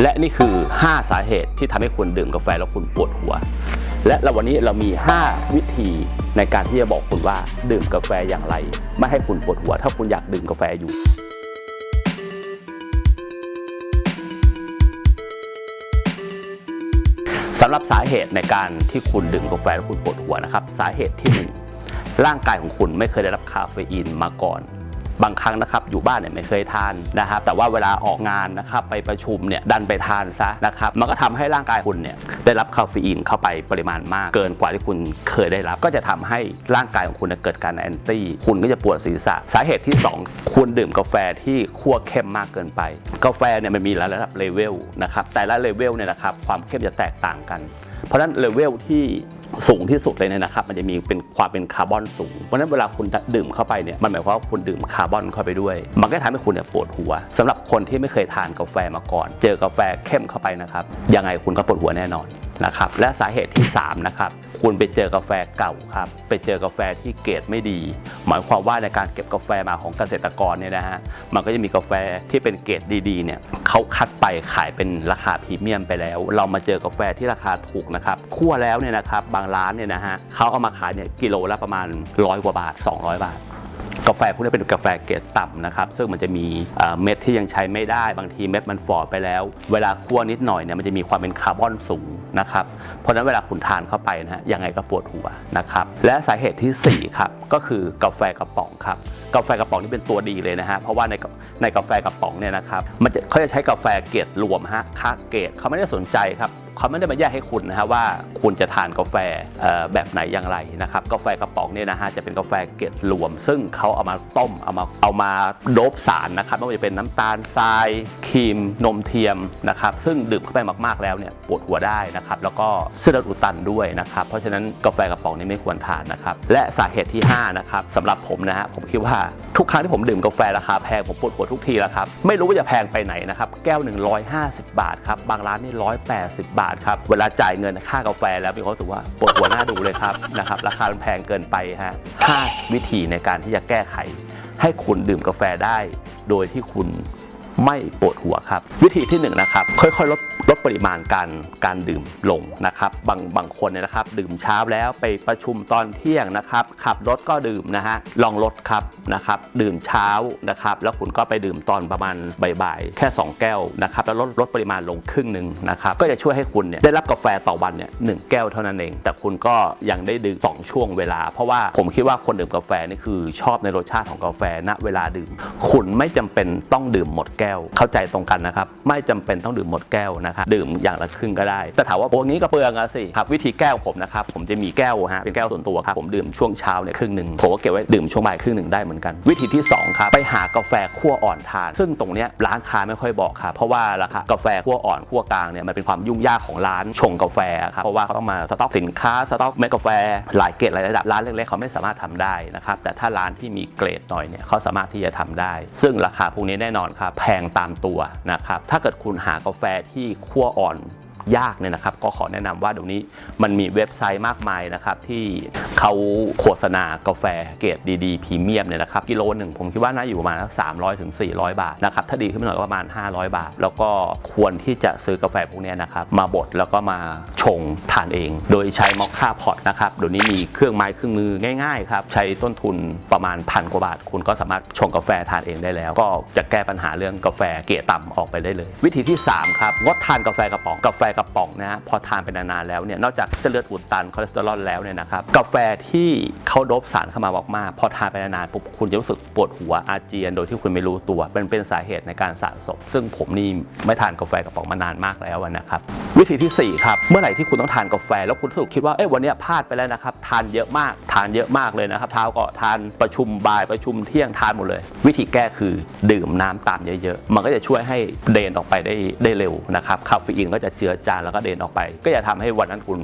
และนี่คือ 5 สาเหตุที่ทำให้คุณดื่มกาแฟแล้วคุณปวดหัว และเราวันนี้เรามี 5 วิธีในการที่จะบอกคุณว่าดื่มกาแฟอย่างไร ไม่ให้คุณปวดหัว ถ้าคุณอยากดื่มกาแฟอยู่สำหรับสาเหตุในการที่คุณดื่มกาแฟแล้วคุณปวดหัวนะครับ สาเหตุที่หนึ่งร่างกายของคุณไม่เคยได้รับคาเฟอีนมาก่อน บางครั้งนะครับอยู่บ้านเนี่ยไม่เคยทานนะครับ แต่ว่าเวลาออกงานนะครับไปประชุมเนี่ยดันไปทานซะนะครับ มันก็ทำให้ร่างกายคุณเนี่ยได้รับคาเฟอีนเข้าไปปริมาณมาก เกินกว่าที่คุณเคยได้รับ ก็จะทำให้ร่างกายของคุณเกิดการแอนตี้คุณก็จะปวดศีรษะ สาเหตุที่ 2 คุณดื่มกาแฟที่คั่วเข้มมากเกินไป กาแฟเนี่ยมันมีหลายระดับเลเวลนะครับแต่ละเลเวลเนี่ยนะครับความเข้มจะแตกต่างกัน เพราะฉะนั้นเลเวลที่ สูงที่สุดเลยเนี่ยนะครับ มันจะมีเป็นความเป็นคาร์บอนสูง เพราะฉะนั้นเวลาคุณดื่มเข้าไปเนี่ย มันหมายความว่าคุณดื่มคาร์บอนเข้าไปด้วย มันก็ทำให้คุณเนี่ยปวดหัวสำหรับคนที่ไม่เคยทานกาแฟมาก่อน เจอกาแฟเข้มเข้าไปนะครับ ยังไงคุณก็ปวดหัวแน่นอนนะครับ และสาเหตุที่สามนะครับ คุณไปเจอกาแฟเก่าครับ ไปเจอกาแฟที่เกรดไม่ดี หมายความว่าในการเก็บกาแฟมาของเกษตรกรเนี่ยนะฮะมันก็จะมีกาแฟที่เป็นเกรดดีๆเนี่ยเขาคัดไปขายเป็นราคาพรีเมียมไปแล้ว เรามาเจอกาแฟที่ราคาถูกนะครับคั่วแล้วเนี่ยนะครับบางร้านเนี่ยนะฮะเขาเอามาขายเนี่ยกิโลละประมาณร้อยกว่าบาท 200 บาท กาแฟพวกนี้เป็นกาแฟเกรดต่ำนะครับ ซึ่งมันจะมีเม็ดที่ยังใช้ไม่ได้ บางทีเม็ดมันฝ่อไปแล้ว เวลาคั่วนิดหน่อยเนี่ยมันจะมีความเป็นคาร์บอนสูงนะครับ เพราะนั้นเวลาคุณทานเข้าไปนะฮะยังไงก็ปวดหัวนะครับ และสาเหตุที่สี่ครับ ก็คือกาแฟกระป๋องครับ กาแฟกระป๋องนี่เป็นตัวดีเลยนะฮะเพราะว่าในในกาแฟกระป๋องเนี่ยนะครับมันจะเขาจะใช้กาแฟเกรดรวมฮะค่าเกรดเขาไม่ได้สนใจครับเขาไม่ได้มาแยกให้คุณนะฮะว่าคุณจะทานกาแฟแบบไหนอย่างไรนะครับกาแฟกระป๋องเนี่ยนะฮะจะเป็นกาแฟเกรดรวม ซึ่งเขาเอามาต้มเอามาเอามาโดบสารนะครับไม่ว่าจะเป็นน้ำตาลทรายครีมนมเทียมนะครับซึ่งดื่มเข้าไปมากๆแล้วเนี่ยปวดหัวได้นะครับแล้วก็เส้นเลือดอุดตันด้วยนะครับเพราะฉะนั้นกาแฟกระป๋องนี้ไม่ควรทานนะครับและสาเหตุที่ห้านะครับสำหรับผมนะฮะผมคิดว่าทุกครั้งที่ผมดื่มกาแฟราคาแพงผมปวดหัวทุกทีแล้วครับไม่รู้ว่าจะแพงไปไหนนะครับแก้วหนึ่ง150 บาทครับบางร้านนี่180 บาทครับเวลาจ่ายเงินค่ากาแฟแล้วมีความรู้สึกว่าปวดหัวหน้าดูเลยครับนะครับราคามันแพงเกินไปฮะห้าวิธีในการที่จะแก้ไข ให้คุณดื่มกาแฟได้ โดยที่คุณ ไม่ปวดหัวครับ วิธีที่1นงนะครับค่อยๆลดลดปริมาณการการดื่มลงนะครับ บางบางคนเนี่ยนะครับ ดื่มเช้าแล้วไปประชุมตอนเที่ยงนะครับ ขับรถก็ดื่มนะฮะลองลดครับนะครับ ดื่มเช้านะครับ แล้วคุณก็ไปดื่มตอนประมาณบ่ายๆแค่ 2 แก้วนะครับแล้วลดลดปริมาณลงครึ่งหนึ่งนะครับก็จะช่วยให้คุณเนี่ยได้รับกาแฟต่อวันเนี่ยหนึ่งแก้วเท่านั้นเอง แต่คุณก็ยังได้ดื่มสองช่วงเวลา เพราะว่าผมคิดว่าคนดื่มกาแฟนี่คือชอบในรสชาติของกาแฟณเวลาดื่ม คุณไม่จำเป็นต้องดื่มหมดแก้วเข้าใจตรงกันนะครับ ไม่จำเป็นต้องดื่มหมดแก้วนะครับดื่มอย่างละครึ่งก็ได้ แต่ถามว่าโอ้งี้ก็เปลืองอะสิครับวิธีแก้วผมนะครับ ผมจะมีแก้วฮะเป็นแก้วส่วนตัวครับผมดื่มช่วงเช้าเนี่ยครึ่งหนึ่งผมก็เก็บไว้ดื่มช่วงบ่ายครึ่งหนึ่งได้เหมือนกัน วิธีที่สองครับไปหากาแฟคั่วอ่อนทาน ซึ่งตรงเนี้ยร้านค้าไม่ค่อยบอกครับเพราะว่าราคากาแฟคั่วอ่อนคั่วกลางเนี่ยมันเป็นความยุ่งยากของร้านชงกาแฟครับเพราะว่าเขาต้องมาสต็อกสินค้าสต็อกเม็ดกาแฟหลายเกรดหลายระดับร้านเล็กๆเขาไม่สามารถทำได้นะครับแต่ถ้าร้านที่มีเกรดหน่อยเนี่ยเขาสามารถที่จะทำได้ ซึ่งราคาพวกนี้แน่นอนครับแพงตามตัวนะครับ ถ้าเกิดคุณหากาแฟที่คั่วอ่อน ยากเนี่ยนะครับ ก็ขอแนะนำว่าเดี๋ยวนี้มันมีเว็บไซต์มากมายนะครับที่เขาโฆษณากาแฟเกรดดีๆพรีเมียมเนี่ยนะครับกิโลหนึ่งผมคิดว่าน่าอยู่ประมาณสามร้อยถึงสี่ร้อยบาทนะครับถ้าดีขึ้นหน่อยก็ประมาณ 500 บาท แล้วก็ควรที่จะซื้อกาแฟพวกนี้นะครับมาบดแล้วก็มาชงทานเอง โดยใช้มอคค่าพอตนะครับเดี๋ยวนี้มีเครื่องไม้เครื่องมือง่ายๆครับใช้ต้นทุนประมาณพันกว่าบาท คุณก็สามารถชงกาแฟทานเองได้แล้ว ก็จะแก้ปัญหาเรื่องกาแฟเกรดต่ำออกไปได้เลย วิธีที่สามครับงดทานกาแฟกระป๋องกาแฟกระป๋องนะฮะพอทานไปนานๆแล้วเนี่ยนอกจากเส้นเลือดอุดตันคอเลสเตอรอลแล้วเนี่ยนะครับกาแฟที่เขาโดบสารเข้ามามากๆพอทานไปนานๆปุ๊บคุณจะรู้สึกปวดหัวอาเจียน โดยที่คุณไม่รู้ตัวเป็นเป็นสาเหตุในการสะสมซึ่งผมนี่ไม่ทานกาแฟกระป๋องมานานมากแล้วนะครับวิธีที่สี่ครับ เมื่อไหร่ที่คุณต้องทานกาแฟ แล้วคุณรู้สึกคิดว่าเอ้ยวันเนี้ยพลาดไปแล้วนะครับทานเยอะมากทานเยอะมากเลยนะครับเช้าก็ทานประชุมบ่ายประชุมเที่ยงทานหมดเลย วิธีแก้คือดื่มน้ำตามเยอะๆมันก็จะช่วยให้เดนออกไปได้ได้เร็วนะครับคาเฟอีนก็จะเจือจางแล้วก็เดินออกไป ก็จะทำให้วันนั้นคุณ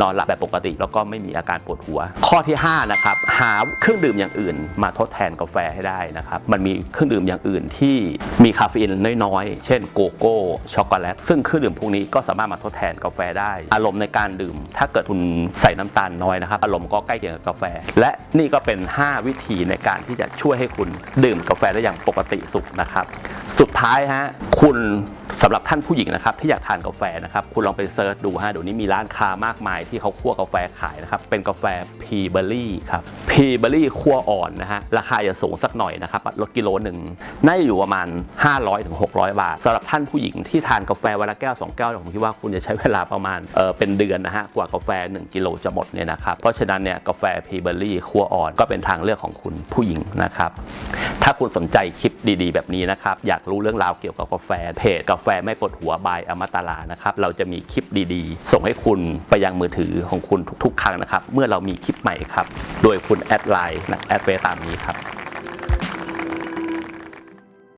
นอนหลับแบบปกติ แล้วก็ไม่มีอาการปวดหัว ข้อที่ห้านะครับ หาเครื่องดื่มอย่างอื่น มาทดแทนกาแฟให้ได้นะครับ มันมีเครื่องดื่มอย่างอื่นที่มีคาเฟอีนน้อยๆ เช่นโกโก้ช็อกโกแลต ซึ่งเครื่องดื่มพวกนี้ก็สามารถมาทดแทนกาแฟได้ อารมณ์ในการดื่ม ถ้าเกิดคุณใส่น้ำตาลน้อยนะครับ อารมณ์ก็ใกล้เคียงกับกาแฟ และนี่ก็เป็น 5 วิธีในการที่จะช่วยให้คุณดื่มกาแฟได้อย่างปกติสุขนะครับ สุดท้ายฮะคุณสำหรับท่านผู้หญิงนะครับที่อยากทานกาแฟนะครับคุณลองไปเซิร์ชดูฮะเดี๋ยวนี้มีร้านค้ามากมายที่เขาคั่วกาแฟขายนะครับเป็นกาแฟพีเบอรี่ครับพีเบอรี่คั่วอ่อนนะฮะราคาจะสูงสักหน่อยนะครับลดกิโลหนึ่งน่าจะอยู่ประมาณ 500-600 บาทสำหรับท่านผู้หญิงที่ทานกาแฟวันละแก้วสองแก้วผมคิดว่าคุณจะใช้เวลาประมาณเออเป็นเดือนนะฮะกว่ากาแฟ 1 กิโลจะหมดเนี่ยนะครับเพราะฉะนั้นเนี่ยกาแฟพีเบอรี่คั่วอ่อนก็เป็นทางเลือกของคุณผู้หญิงนะครับถ้าคุณสนใจคลิปดีๆ แบบนี้นะครับอยากรู้เรื่องราวเกี่ยวกับกาแฟเพจกาแฟไม่ปวดหัวบายอมตะลานะครับเราจะมีคลิปดีๆ ส่งให้คุณไปยังมือถือของคุณทุกๆ ครั้งนะครับ เมื่อเรามีคลิปใหม่ครับ โดยคุณแอดไลน์แอดเฟซตามนี้ครับ